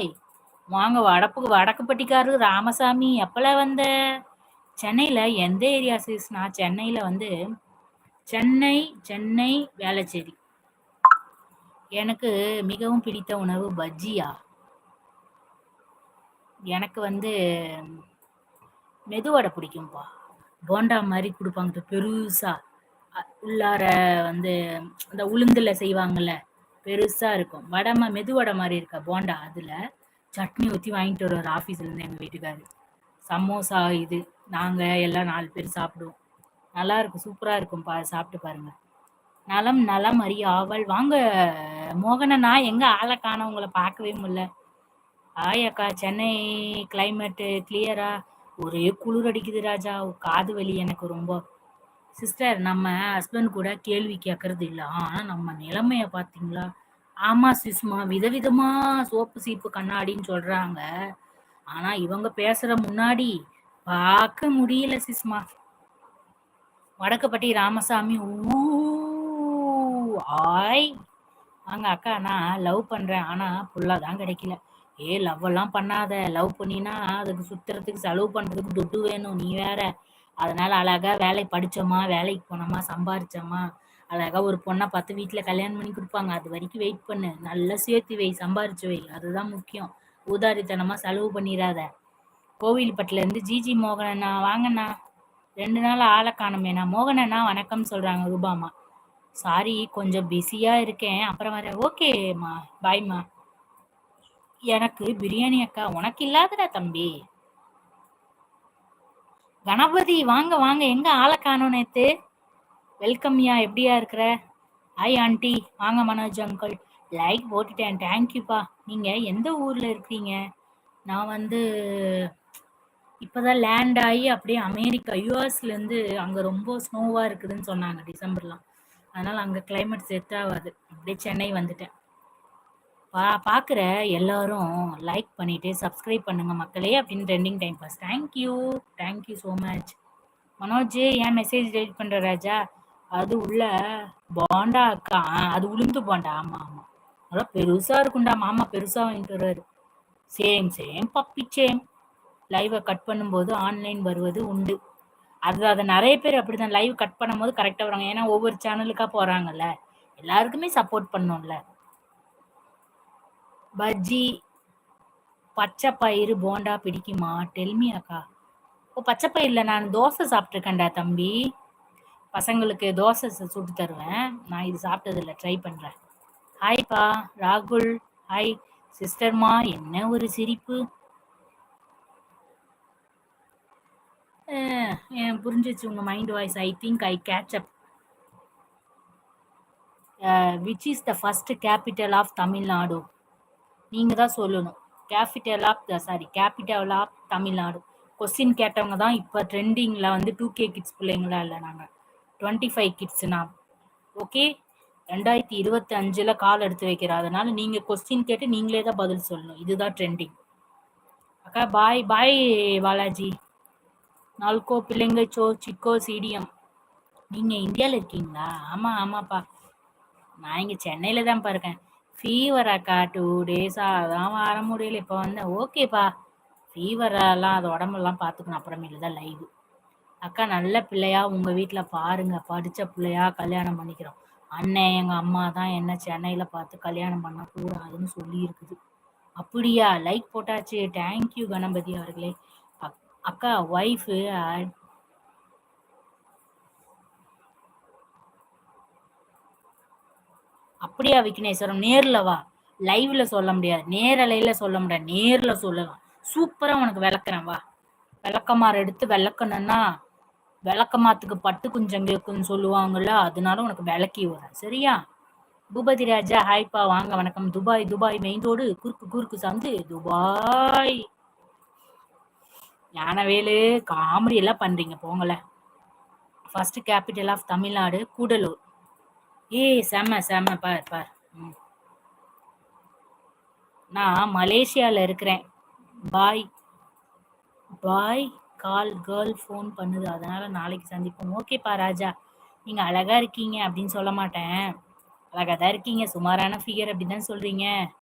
Hi வாங்க வடப்புக்கு வடக்குப்பட்டிக்காரரு ராமசாமி எப்பல வந்த? சென்னையில் எந்த ஏரியா சீஸ்னா சென்னையில் வந்து சென்னை சென்னை வேளச்சேரி. எனக்கு மிகவும் பிடித்த உணவு பஜ்ஜியா? எனக்கு வந்து மெதுவடை பிடிக்கும்பா. போண்டா மாதிரி கொடுப்பாங்க பெருசா. உள்ளார வந்து அந்த உளுந்துல செய்வாங்கல்ல? பெருசா இருக்கும் வடை மெது வடை மாதிரி இருக்கா போண்டா அதில் சட்னி ஊற்றி வாங்கிட்டு வருவாரு ஆஃபீஸ்லேருந்து எங்க வீட்டுக்காரு. சமோசா இது நாங்க எல்லாம் நாலு பேர் சாப்பிடுவோம். நல்லாருக்கும். சூப்பரா இருக்கும்ப்பா சாப்பிட்டு பாருங்க. நலம் நலம் அறிய ஆவல். வாங்க மோகனண்ணா எங்க ஆளை காணோம் உங்கள பார்க்கவே முடில. ஹாய் அக்கா. சென்னை கிளைமேட்டு கிளியரா? ஒரே குளிர் அடிக்குது ராஜா. காது வலி எனக்கு ரொம்ப. சிஸ்டர் நம்ம ஹஸ்பண்ட் கூட கேள்வி கேட்கறது இல்ல. ஆனா நம்ம நிலைமைய பார்த்தீங்களா? ஆமா சிஸ்மா. விதவிதமா சோப்பு, சீப்பு, கண்ணாடின்னு சொல்றாங்க. ஆனா இவங்க பேசுற முன்னாடி பார்க்க முடியல சிஸ்மா. வடக்கப்பட்டி ராமசாமி ஊ ஆய் வாங்க அக்கா நான் லவ் பண்றேன். ஆனா புள்ள தான் கிடைக்கல. ஏ லவ்வெல்லாம் பண்ணாத. லவ் பண்ணினா அதுக்கு சுத்துறதுக்கு, செலவு பண்றதுக்கு துட்டு வேணும். நீ வேற. அதனால அழகா வேலை படிச்சோமா, வேலைக்கு போனோமா, சம்பாரிச்சோமா, அழகா ஒரு பொண்ணை பார்த்து வீட்டில் கல்யாணம் பண்ணி கொடுப்பாங்க அது வரைக்கும் வெயிட் பண்ணு. நல்லா சேர்த்து வை, சம்பாரிச்சு வை. அதுதான் முக்கியம். ஊதாரித்தனமா செலவு பண்ணிறாத. கோவில்பட்டிலேருந்து ஜிஜி மோகனண்ணா வாங்கண்ணா. ரெண்டு நாள் ஆளை காணமேண்ணா மோகனண்ணா வணக்கம் சொல்றாங்க ரூபாமா சாரி கொஞ்சம் பிஸியா இருக்கேன். அப்புறம் வரேன். ஓகேம்மா. பாய்மா எனக்கு பிரியாணி அக்கா. உனக்கு இல்லாதடா தம்பி. கணபதி வாங்க வாங்க. எங்க ஆளை காணும் நேத்து? வெல்கம்யா எப்படியா இருக்கிற? ஹாய் ஆண்டி வாங்க மனோஜ் அங்கிள். லைக் போட்டுட்டேன். தேங்க்யூப்பா நீங்க எந்த ஊர்ல இருக்கிறீங்க? நான் வந்து இப்பதான் லேண்ட் ஆகி அப்படியே அமெரிக்கா யூஎஸ்லேருந்து அங்க ரொம்ப ஸ்னோவா இருக்குதுன்னு சொன்னாங்க டிசம்பர்லாம். அதனால அங்க கிளைமேட் செட் ஆகாது அப்படியே சென்னை வந்துட்டேன். பா பார்க்குற எல்லாரும் லைக் பண்ணிட்டு, சப்ஸ்கிரைப் பண்ணுங்க மக்களே அப்படின்னு trending time boss. Thank you. Thank you so much. Manoj ஏன் மெசேஜ் டெலிட் பண்ணுற ராஜா? அது உள்ள போண்டா அக்கா. அது உளுந்து போண்டா. ஆமாம் ஆமாம் நல்லா பெருசாக இருக்கும்டா. மாமா பெருசாக வாங்கிட்டு வர்றாரு சேம் சேம் பப்பி சேம். லைவை கட் பண்ணும்போது ஆன்லைன் வருவது உண்டு. அது அதை நிறைய பேர் அப்படி தான் லைவ் கட் பண்ணும்போது கரெக்டாக வராங்க. ஏன்னா ஒவ்வொரு சேனலுக்காக போகிறாங்கல்ல எல்லாருக்குமே சப்போர்ட் பண்ணும்ல பஜ்ஜி, பச்சை பயிறு போண்டா பிடிக்குமா? டெல்மி அக்கா. ஓ பச்சை பயிரில் நான் தோசை சாப்பிட்ருக்கேன்டா தம்பி. பசங்களுக்கு தோசை சு சுட்டு தருவேன். நான் இது சாப்பிட்டதில்ல. ட்ரை பண்ணுறேன் ஹாய்ப்பா. ராகுல். ஹாய் சிஸ்டர்மா. என்ன ஒரு சிரிப்பு. அ எனக்கு புரிஞ்சிருச்சு mind voice. I think I catch up. Which is the first capital of Tamil Nadu? நீங்க தான் சொல்லணும். Capital of the sorry capital of Tamil Nadu. Question கேட்டவங்க தான் இப்போ ட்ரெண்டிங்கில் வந்து டூ கே கிட்ஸ் பிள்ளைங்களா இல்லை நாங்கள் டுவெண்ட்டி ஃபைவ் கிட்ஸ்னா ஓகே. 2025ல கால் எடுத்து வைக்கிறேன். அதனால நீங்கள் கொஸ்டின் கேட்டு நீங்களே தான் பதில் சொல்லணும். இதுதான் ட்ரெண்டிங். அக்கா பாய் பாய் பாலாஜி. நால்கோ பிள்ளைங்க சோ சிக்கோ சீடியம். நீங்கள் இந்தியாவில் இருக்கீங்களா? ஆமாம் ஆமாப்பா. நான் இங்கே சென்னையில் தான்ப்பா இருக்கேன். ஃபீவர் டூ 2 டேஸா அதான் வர முடியல. இப்போ வந்து ஓகேப்பா. ஃபீவரெல்லாம் அது உடம்பெல்லாம் பார்த்துக்கணும். அப்புறமேலு தான் லைவு. அக்கா நல்ல பிள்ளையா உங்கள் வீட்டில் பாருங்க. படிச்ச பிள்ளையா கல்யாணம் பண்ணிக்கிறோம். அண்ணன், எங்கள் அம்மா தான் என்ன சென்னையில் பார்த்து கல்யாணம் பண்ணக்கூடாதுன்னு சொல்லியிருக்குது. அப்படியா? லைக் போட்டாச்சு. தேங்க் யூ கணபதி அவர்களே. அக் அக்கா ஒய்ஃபு அப்படியா விக்னேஸ்வரம்? நேரில் வா. லைவ்ல சொல்ல முடியாது. நேரலையில சொல்ல முடியாது. நேர்ல சொல்லலாம். சூப்பரா உனக்கு விளக்குறேன் வா. விளக்கமாறு எடுத்து விளக்கணும்னா, விளக்கமாத்துக்கு பட்டு குஞ்சம் கேட்குன்னு சொல்லுவாங்கல்ல. அதனால உனக்கு விளக்கி விடுறேன். சரியா? பூபதி ராஜா ஹாய்ப்பா. வாங்க வணக்கம். துபாய் துபாய் மெயின் ரோடு குறுக்கு குறுக்கு சந்து துபாய். ஞானவேலு காமெடி எல்லாம் பண்றீங்க போங்கல first capital of Tamil Nadu Gudalur. ஏய் செம்ம செம்ம பார் பார். ம். நான் மலேசியால இருக்கிறேன். பாய். பாய் கால் கேர்ள் ஃபோன் பண்ணுது. அதனால நாளைக்கு சந்திப்போம். ஓகேப்பா ராஜா. நீங்க அழகா இருக்கீங்க அப்படின்னு சொல்ல மாட்டேன். அழகா தான் இருக்கீங்க. சுமாரான ஃபிகர் அப்படின்னு தான் சொல்றீங்க.